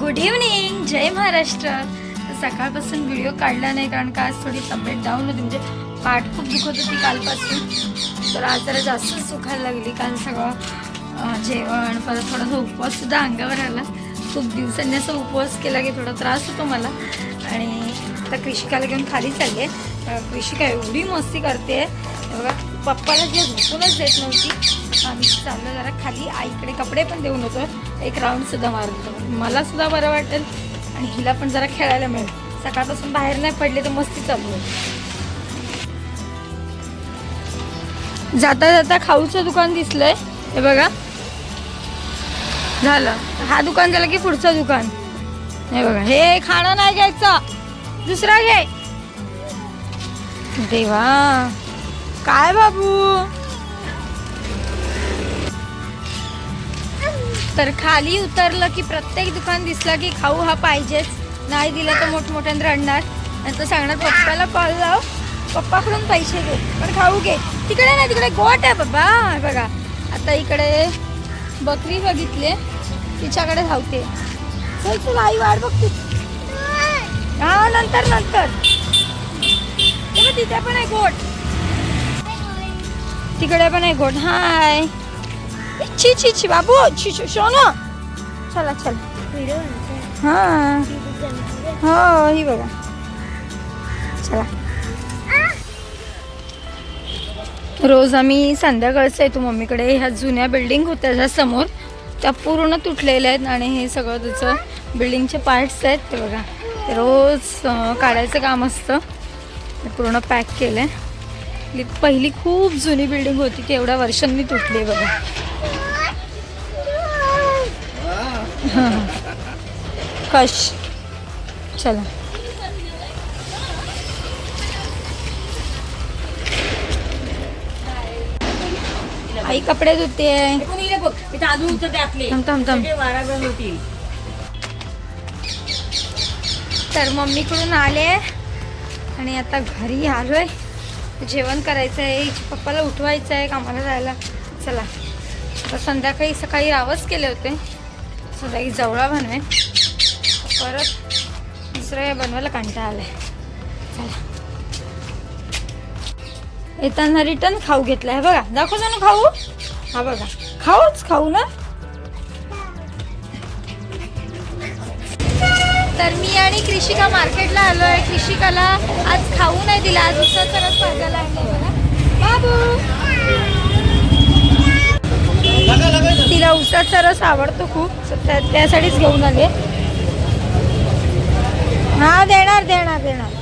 Good evening जय महाराष्ट्र. सकाळपासून video काढला नाही कारण का आज थोडी तब्येत डाऊन होती. म्हणजे पाठ खूप दुखत होती कालपासून. तर आज जरा जास्तच सुखायला लागली काल सगळं जेवण परत थोडासा उपवाससुद्धा अंगावर आला. खूप दिवसांनी असं उपवास केला की थोडा त्रास होतो मला. आणि आता कृषिकाला घेऊन खाली चालली आहे. कृषिका एवढी मस्ती करते. बघा पप्पाला जे झोपूनच देत नव्हती. आम्ही चाललो जरा खाली. आईकडे कपडे पण देऊन होतो. एक राऊंड सुद्धा मारून होतो. मला सुद्धा बरं वाटेल. आणि हिला पण जरा खेळायला मिळेल. सकाळपासून बाहेर नाही पडले तर मस्ती चालू आहे जाता जाता खाऊचं दुकान दिसलंय. हे बघा. झालं. हा दुकान झालं की पुढचं दुकान. हे बघा. हे खाणं नाही घ्यायचं. दुसरा घे. देवा. काय बाबू? तर खाली उतरलं की प्रत्येक दुकान दिसलं की खाऊ हा पाहिजेच. नाही दिला तर मोठमोठ्यानं रडणार नंतर सांगणार पप्पाला कॉल लाव. पप्पाकडून पैसे घे. पण खाऊ घे. तिकडे नाही तिकडे गोट आहे बाबा. बघा. आता इकडे बकरी बघितली. तिच्याकडे धावते. चल आई वाट बघते. हा नंतर नंतर. तिथे पण आहे गोट. तिकडे पण आहे. गोट हाय. छी छी छी बाबू छी छी सोनो. चला चला. हा. हो ही बघा. चला. रोज आम्ही संध्याकाळचं येतो मम्मीकडे. ह्या जुन्या बिल्डिंग होत्या ज्या समोर. त्या पूर्ण तुटलेल्या आहेत आणि हे सगळं त्याचं बिल्डिंगचे पार्ट्स आहेत. ते बघा. रोज काढायचं काम असतं. पूर्ण पॅक केलं आहे पहिली खूप जुनी बिल्डिंग होती ती एवढ्या वर्षांनी तुटली बघा. कश. चला. आई कपडे धुते तर मम्मीकडून आले आणि आता घरी आलोय. जेवण करायचं आहे हिच्या पप्पाला उठवायचं आहे कामाला जायला. चला. तर संध्याकाळी सकाळी रावच केले होते. संध्याकाळी जवळा बनवे परत दुसरं काय बनवायला कंटाळा आहे चला. येताना रिटर्न खाऊ घेतला आहे बघा. दाखव जाणू खाऊ. हा बघा. खाऊच खाऊ ना? तर मी आणि कृषिका मार्केटला आलो आहे. कृषिकाला आज खाऊ नाही दिला. आज उसाचा रस भाजायला आणलाय मला बाबू! तिला उसाचा रस आवडतो खूप. त्यासाठीच घेऊन आले हा देणार देणार देणार.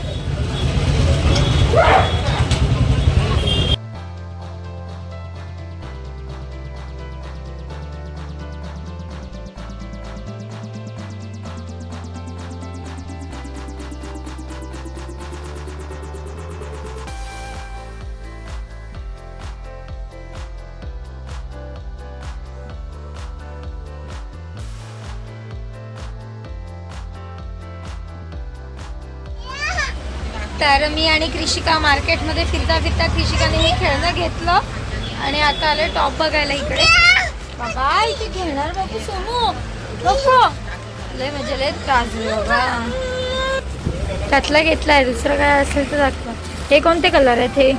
तर मी आणि कृषिका मार्केटमध्ये फिरता फिरता कृषिकाने हे खेळणं घेतलं आणि आता आले टॉप बघायला इकडे. बाबा इथे घेणार बाबू सोमू नको. लय म्हणजे लय त्रास बाबा. त्यातला घेतलाय दुसरं काय असेल तर दाखवा. हे कोणते कलर आहेत हे?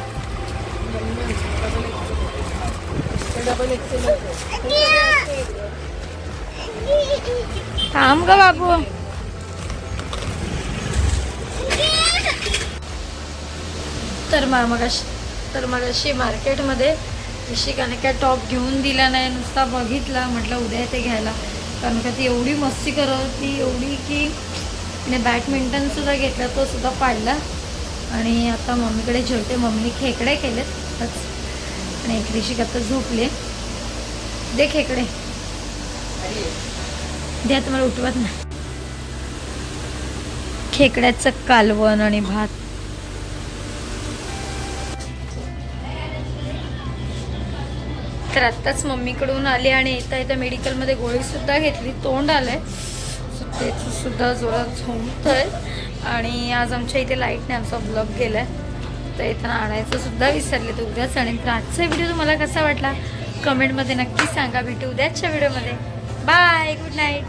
थांब ग बाबू. तर मग मगाशी तर मगाशी मार्केटमध्ये ऋषिकाने काय टॉप घेऊन दिला नाही नुसता बघितला. म्हटलं उद्या ते घ्यायला. कारण का ती एवढी मस्ती करत होती एवढी की तिने बॅडमिंटनसुद्धा घेतला तो सुद्धा पाडला. आणि आता मम्मीकडे जेवते. मम्मीने खेकडे केलेत. बस. आणि एक ऋषिक आता झोपले. दे खेकडे. द्या तुम्हाला उठवत नाही. खेकड्याचं कालवण आणि भात. तर आत्ताच मम्मीकडून आली आणि येता येता मेडिकलमध्ये गोळीसुद्धा घेतली. तोंड आलं सो त्याचं सुद्धा जोरात आहे आणि आज आमच्या इथे लाईटने आमचा ब्लॉग आहे तर येताना आणायचं सुद्धा विसरले तर उद्याच आणि तर आजचा व्हिडिओ तुम्हाला कसा वाटला? कमेंटमध्ये नक्की सांगा. भेटू उद्याच्या व्हिडिओमध्ये बाय गुड नाईट